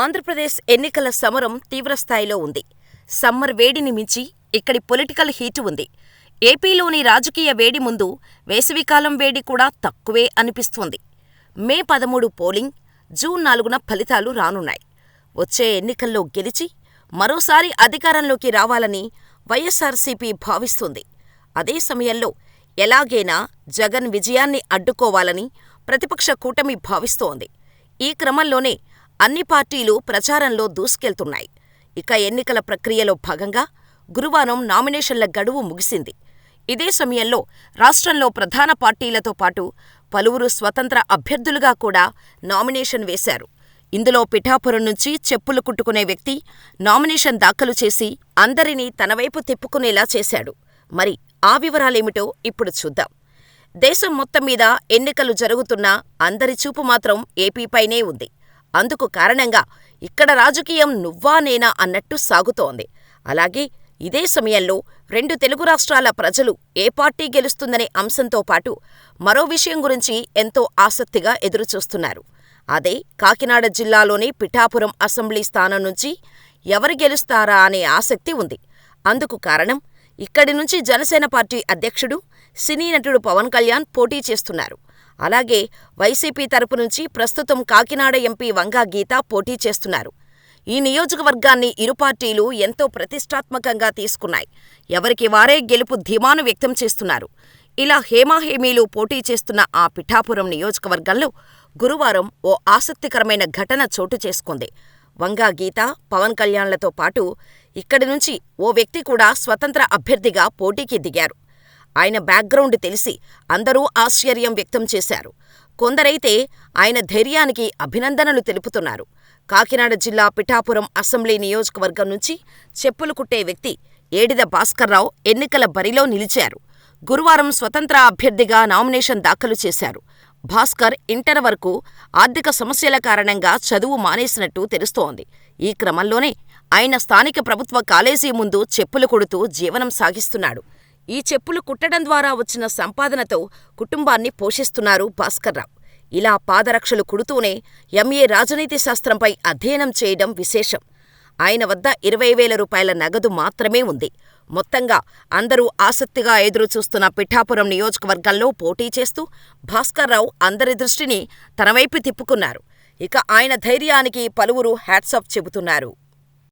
ఆంధ్రప్రదేశ్ ఎన్నికల సమరం తీవ్రస్థాయిలో ఉంది. సమ్మర్ వేడిని మించి ఇక్కడి పొలిటికల్ హీట్ ఉంది. ఏపీలోని రాజకీయ వేడి ముందు వేసవికాలం వేడి కూడా తక్కువే అనిపిస్తోంది. మే పదమూడు పోలింగ్, జూన్ నాలుగున ఫలితాలు రానున్నాయి. వచ్చే ఎన్నికల్లో గెలిచి మరోసారి అధికారంలోకి రావాలని వైఎస్సార్సీపీ భావిస్తోంది. అదే సమయంలో ఎలాగైనా జగన్ విజయాన్ని అడ్డుకోవాలని ప్రతిపక్ష కూటమి భావిస్తోంది. ఈ క్రమంలోనే అన్ని పార్టీలు ప్రచారంలో దూసుకెళ్తున్నాయి. ఇక ఎన్నికల ప్రక్రియలో భాగంగా గురువారం నామినేషన్ల గడువు ముగిసింది. ఇదే సమయంలో రాష్ట్రంలో ప్రధాన పార్టీలతో పాటు పలువురు స్వతంత్ర అభ్యర్థులుగా కూడా నామినేషన్ వేశారు. ఇందులో పిఠాపురం నుంచి చెప్పులు కుట్టుకునే వ్యక్తి నామినేషన్ దాఖలు చేసి అందరినీ తనవైపు తిప్పుకునేలా చేశాడు. మరి ఆ వివరాలేమిటో ఇప్పుడు చూద్దాం. దేశం మొత్తం మీద ఎన్నికలు జరుగుతున్నా అందరి చూపు మాత్రం ఏపీపైనే ఉంది. అందుకు కారణంగా ఇక్కడ రాజకీయం నువ్వా నేనా అన్నట్టు సాగుతోంది. అలాగే ఇదే సమయంలో రెండు తెలుగు రాష్ట్రాల ప్రజలు ఏ పార్టీ గెలుస్తుందనే అంశంతో పాటు మరో విషయం గురించి ఎంతో ఆసక్తిగా ఎదురుచూస్తున్నారు. అదే కాకినాడ జిల్లాలోని పిఠాపురం అసెంబ్లీ స్థానం నుంచి ఎవరు గెలుస్తారా అనే ఆసక్తి ఉంది. అందుకు కారణం ఇక్కడి నుంచి జనసేన పార్టీ అధ్యక్షుడు, సినీ నటుడు పవన్ కళ్యాణ్ పోటీ చేస్తున్నారు. అలాగే వైసీపీ తరపు నుంచి ప్రస్తుతం కాకినాడ ఎంపీ వంగా గీత పోటీ చేస్తున్నారు. ఈ నియోజకవర్గాన్ని ఇరు పార్టీలు ఎంతో ప్రతిష్టాత్మకంగా తీసుకున్నాయి. ఎవరికి వారే గెలుపు ధీమాను వ్యక్తం చేస్తున్నారు. ఇలా హేమాహేమీలు పోటీ చేస్తున్న ఆ పిఠాపురం నియోజకవర్గంలో గురువారం ఓ ఆసక్తికరమైన ఘటన చోటు చేసుకుంది. వంగా గీత, పవన్ కళ్యాణ్లతో పాటు ఇక్కడి నుంచి ఓ వ్యక్తి కూడా స్వతంత్ర అభ్యర్థిగా పోటీకి దిగారు. ఆయన బ్యాక్గ్రౌండ్ తెలిసి అందరూ ఆశ్చర్యం వ్యక్తం చేశారు. కొందరైతే ఆయన ధైర్యానికి అభినందనలు తెలుపుతున్నారు. కాకినాడ జిల్లా పిఠాపురం అసెంబ్లీ నియోజకవర్గం నుంచి చెప్పులు కుట్టే వ్యక్తి ఏడిద భాస్కర్రావు ఎన్నికల బరిలో నిలిచారు. గురువారం స్వతంత్ర అభ్యర్థిగా నామినేషన్ దాఖలు చేశారు. భాస్కర్ ఇంటర్ వరకు ఆర్థిక సమస్యల కారణంగా చదువు మానేసినట్టు తెలుస్తోంది. ఈ క్రమంలోనే ఆయన స్థానిక ప్రభుత్వ కాలేజీ ముందు చెప్పులు కుడుతూ జీవనం సాగిస్తున్నాడు. ఈ చెప్పులు కుట్టడం ద్వారా వచ్చిన సంపాదనతో కుటుంబాన్ని పోషిస్తున్నారు భాస్కర్రావు. ఇలా పాదరక్షలు కుడుతూనే ఎంఏ రాజనీతి శాస్త్రంపై అధ్యయనం చేయడం విశేషం. ఆయన వద్ద ఇరవై వేల రూపాయల నగదు మాత్రమే ఉంది. మొత్తంగా అందరూ ఆసక్తిగా ఎదురుచూస్తున్న పిఠాపురం నియోజకవర్గంలో పోటీ చేస్తూ భాస్కర్రావు అందరి దృష్టిని తనవైపు తిప్పుకున్నారు. ఇక ఆయన ధైర్యానికి పలువురు హ్యాట్సాఫ్ చెబుతున్నారు.